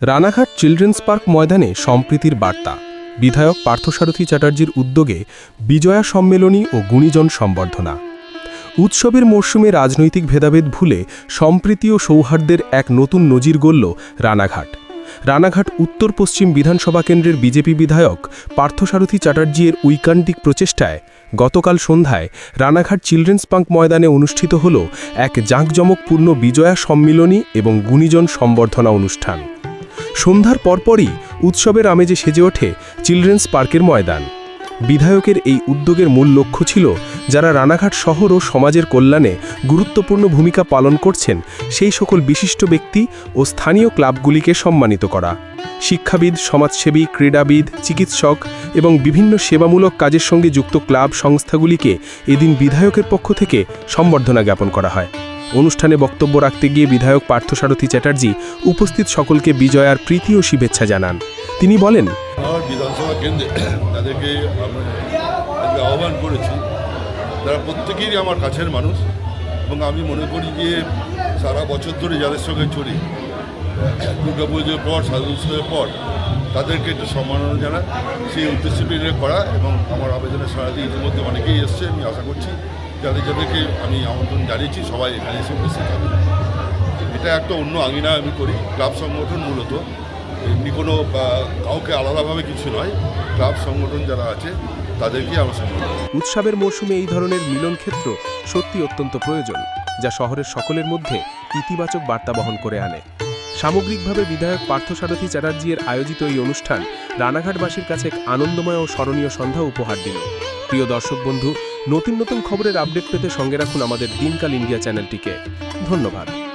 Ranaghat children's park ময়দানে সম্প্রীতির বার্তা। বিধায়ক পার্থসারথী চ্যাটার্জির উদ্যোগে বিজয়া সম্মেলনী ও গুণীজন সম্বর্ধনা। উৎসবের মরশুমে রাজনৈতিক ভেদাভেদ ভুলে সম্প্রীতি ও সৌহার্দ্যের এক নতুন নজির গড়ল রানাঘাট। রানাঘাট উত্তর পশ্চিম বিধানসভা কেন্দ্রের বিজেপি বিধায়ক পার্থসারথী চ্যাটার্জি এর ঐকান্তিক প্রচেষ্টায় গতকাল সন্ধ্যায় রানাঘাট চিলড্রেন্স পার্ক ময়দানে অনুষ্ঠিত হল এক জাঁকজমকপূর্ণ বিজয়া সম্মিলনী এবং গুণীজন সম্বর্ধনা অনুষ্ঠান। সন্ধ্যার পরপরই উৎসবের আমেজে সেজে ওঠে চিলড্রেন্স পার্কের ময়দান। বিধায়কের এই উদ্যোগের মূল লক্ষ্য ছিল যারা রানাঘাট শহর ও সমাজের কল্যাণে গুরুত্বপূর্ণ ভূমিকা পালন করছেন, সেই সকল বিশিষ্ট ব্যক্তি ও স্থানীয় ক্লাবগুলিকে সম্মানিত করা। শিক্ষাবিদ, সমাজসেবী, ক্রীড়াবিদ, চিকিৎসক এবং বিভিন্ন সেবামূলক কাজের সঙ্গে যুক্ত ক্লাব সংস্থাগুলিকে এদিন বিধায়কের পক্ষ থেকে সম্বর্ধনা জ্ঞাপন করা হয়। অনুষ্ঠানে বক্তব্য রাখতে গিয়ে বিধায়ক পার্থসারথী চ্যাটার্জি উপস্থিত সকলকে বিজয় আর প্রীতি ও শুভেচ্ছা জানান। তিনি বলেন, আমার বিধানসভা কেন্দ্রে তাদেরকে আহ্বান করেছি। তারা প্রত্যেকেরই আমার কাছের মানুষ এবং আমি মনে করি যে সারা বছর ধরে যাদের সঙ্গে চলি দুর্গা পুজোর পর, সাধু উৎসবের পর, তাদেরকে একটু সম্মাননা জানা সেই উদ্দেশ্যে করা এবং আমার আবেদনের সারা দিয়ে ইতিমধ্যে অনেকেই এসছে, আমি আশা করছি যাদের যাদেরকে আমি আমন্ত্রণ জানিয়েছি, সবাই এখানে এসে উপস্থিত হবে। এটা একটা অন্য আঙিনা আমি করি, ক্লাব সংগঠন মূলত। এমনি কোনো কাউকে আলাদাভাবে কিছু নয়, ক্লাব সংগঠন যারা আছে, তাদেরকেই আমরা সংগঠন উৎসবের মরশুমে এই ধরনের মিলন ক্ষেত্র সত্যি অত্যন্ত প্রয়োজন, যা শহরের সকলের মধ্যে ইতিবাচক বার্তা বহন করে আনে। সামগ্রিকভাবে বিধায়ক পার্থসারথী চ্যাটার্জি এর আয়োজিত এই অনুষ্ঠান রানাঘাটবাসীর কাছে এক আনন্দময় ও স্মরণীয় সন্ধ্যা উপহার দিল। প্রিয় দর্শক বন্ধু, নতুন নতুন খবরের আপডেট পেতে সঙ্গে রাখুন আমাদের দিনকাল ইন্ডিয়া চ্যানেলটিকে। ধন্যবাদ।